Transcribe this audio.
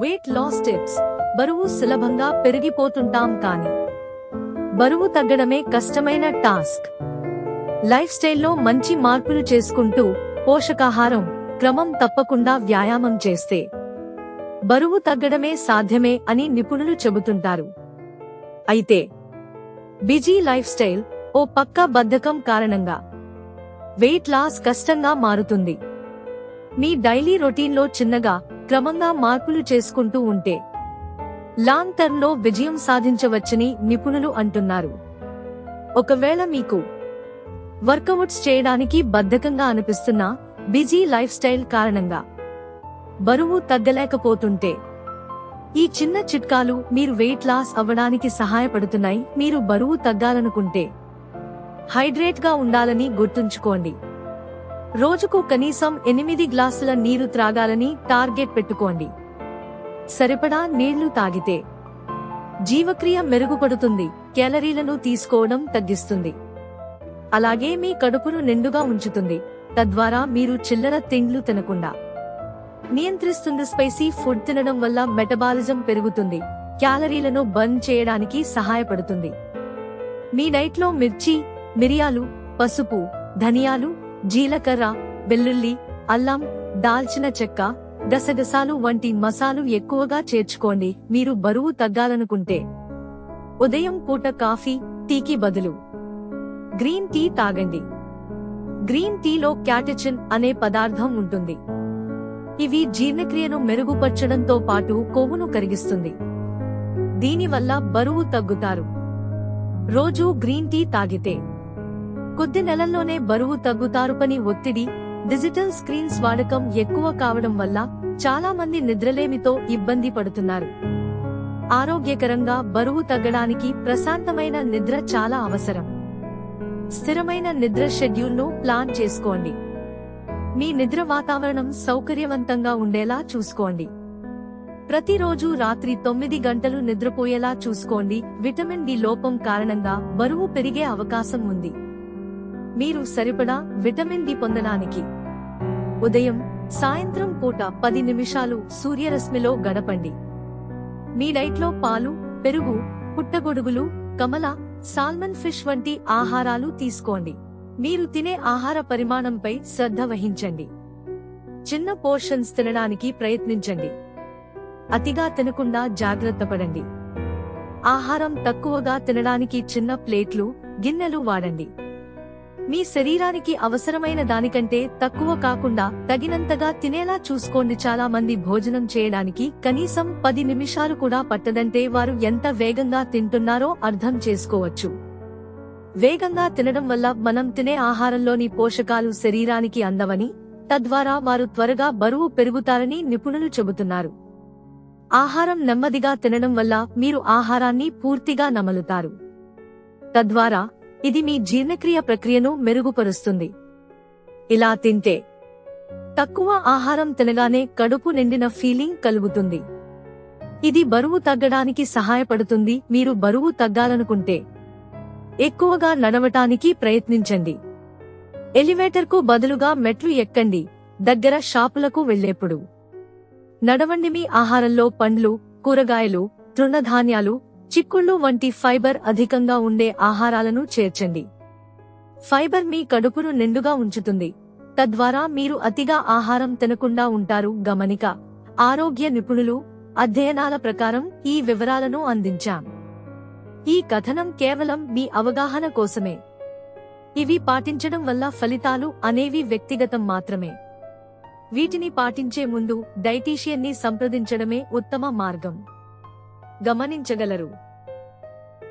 Weight loss tips బరువు సులభంగా పెరిగిపోతుంటాం కానీ. బరువు తగ్గడమే కష్టమైన టాస్క్. లైఫ్ స్టైల్లో మంచి మార్పులు చేసుకుంటూ పోషకాహారం క్రమం తప్పకుండా వ్యాయామం చేస్తే. బరువు తగ్గడమే సాధ్యమే అని నిపుణులు చెబుతుంటారు. అయితే బిజీ లైఫ్ స్టైల్ ఓ పక్క బద్ధకం కారణంగా వెయిట్ లాస్ కష్టంగా మారుతుంది. మీ డైలీ రొటీన్లో చిన్నగా క్రమంగా మార్పులు చేసుకుంటూ ఉంటే లాంగ్ టర్మ్లో విజయం సాధించవచ్చని నిపుణులు అంటున్నారు. ఒకవేళ మీకు వర్కౌట్స్ చేయడానికి బద్ధకంగా అనిపిస్తున్నా బిజీ లైఫ్ స్టైల్ కారణంగా బరువు తగ్గలేకపోతుంటే ఈ చిన్న చిట్కాలు మీరు వెయిట్ లాస్ అవ్వడానికి సహాయపడుతున్నాయి. మీరు బరువు తగ్గాలనుకుంటే హైడ్రేట్గా ఉండాలని గుర్తుంచుకోండి. రోజుకు కనీసం ఎనిమిది గ్లాసుల నీరు త్రాగాలని టార్గెట్ పెట్టుకోండి. సరిపడా నీళ్ళు తాగితే జీవక్రియ మెరుగుపడుతుంది క్యాలరీలను తీసుకోవడం తగ్గిస్తుంది. అలాగే మీ కడుపును నిండుగా ఉంచుతుంది తద్వారా మీరు చిల్లర తిండ్లు తినకుండా. నియంత్రిస్తుంది స్పైసీ ఫుడ్ తినడం వల్ల మెటబాలిజం పెరుగుతుంది క్యాలరీలను బర్న్ చేయడానికి సహాయపడుతుంది. మీ డైట్లో మిర్చి మిరియాలు పసుపు ధనియాలు జీలకర్ర వెల్లుల్లి అల్లం దాల్చిన చెక్క గసగసాలు వంటి మసాలు ఎక్కువగా చేర్చుకోండి. మీరు బరువు తగ్గాలనుకుంటే. ఉదయం పూట కాఫీ టీకి బదులు. గ్రీన్ టీ తాగండి. గ్రీన్ టీలో క్యాటచిన్ అనే పదార్థం ఉంటుంది. ఇవి జీర్ణక్రియను మెరుగుపరచడంతో పాటు కొవ్వును కరిగిస్తుంది. దీనివల్ల బరువు తగ్గుతారు. రోజూ గ్రీన్ టీ తాగితే. కొద్ది నెలల్లోనే బరువు తగ్గుతారు పని ఒత్తిడి డిజిటల్ స్క్రీన్స్ వాడకం ఎక్కువ కావడం వల్ల చాలా మంది నిద్రలేమితో ఇబ్బంది పడుతున్నారు. ఆరోగ్యకరంగా బరువు తగ్గడానికి ప్రశాంతమైన నిద్ర చాలా అవసరం. స్థిరమైన నిద్ర షెడ్యూల్ను ప్లాన్ చేసుకోండి. మీ నిద్ర వాతావరణం సౌకర్యవంతంగా ఉండేలా చూసుకోండి. ప్రతిరోజు రాత్రి తొమ్మిది గంటలు నిద్రపోయేలా చూసుకోండి. విటమిన్ డి లోపం కారణంగా బరువు పెరిగే అవకాశం ఉంది. మీరు సరిపడా విటమిన్ డి పొందడానికి. ఉదయం సాయంత్రం పూట పది నిమిషాలు సూర్యరశ్మిలో గడపండి. మీ డైట్లో పాలు పెరుగు పుట్టగొడుగులు కమల సాల్మన్ ఫిష్ వంటి ఆహారాలు తీసుకోండి. మీరు తినే ఆహార పరిమాణంపై శ్రద్ధ వహించండి. చిన్న పోర్షన్స్ తినడానికి ప్రయత్నించండి. అతిగా తినకుండా జాగ్రత్త పడండి. ఆహారం తక్కువగా తినడానికి చిన్న ప్లేట్లు గిన్నెలు వాడండి. మీ శరీరానికి అవసరమైన దానికంటే తక్కువ కాకుండా తగినంతగా తినేలా చూసుకోండి. చాలా మంది భోజనం చేయడానికి కనీసం పది నిమిషాలు కూడా పట్టదంటే వారు ఎంత వేగంగా తింటున్నారో అర్థం చేసుకోవచ్చు. వేగంగా తినడం వల్ల మనం తినే ఆహారంలోని పోషకాలు శరీరానికి అందవని తద్వారా వారు త్వరగా బరువు పెరుగుతారని నిపుణులు చెబుతున్నారు. ఆహారం నెమ్మదిగా తినడం వల్ల మీరు ఆహారాన్ని పూర్తిగా నమలుతారు. తద్వారా ఇది మీ జీర్ణక్రియ ప్రక్రియను మెరుగుపరుస్తుంది. ఇలా తింటే తక్కువ ఆహారం తినగానే కడుపు నిండిన ఫీలింగ్ కలుగుతుంది. ఇది బరువు తగ్గడానికి సహాయపడుతుంది. మీరు బరువు తగ్గాలనుకుంటే ఎక్కువగా నడవటానికి ప్రయత్నించండి. ఎలివేటర్కు బదులుగా మెట్లు ఎక్కండి. దగ్గర షాపులకు వెళ్ళేప్పుడు నడవండి. మీ ఆహారంలో పండ్లు కూరగాయలు తృణధాన్యాలు చిక్కుళ్ళు వంటి ఫైబర్ అధికంగా ఉండే ఆహారాలను చేర్చండి. ఫైబర్ మీ కడుపును నిండుగా ఉంచుతుంది. తద్వారా మీరు అతిగా ఆహారం తినకుండా ఉంటారు. గమనిక ఆరోగ్య నిపుణులు అధ్యయనాల ప్రకారం ఈ వివరాలను అందించాం. ఈ కథనం కేవలం మీ అవగాహన కోసమే. ఇవి పాటించడం వల్ల ఫలితాలు అనేవి వ్యక్తిగతం మాత్రమే. వీటిని పాటించే ముందు డైటీషియన్ని సంప్రదించడమే ఉత్తమ మార్గం. గమనించగలరు.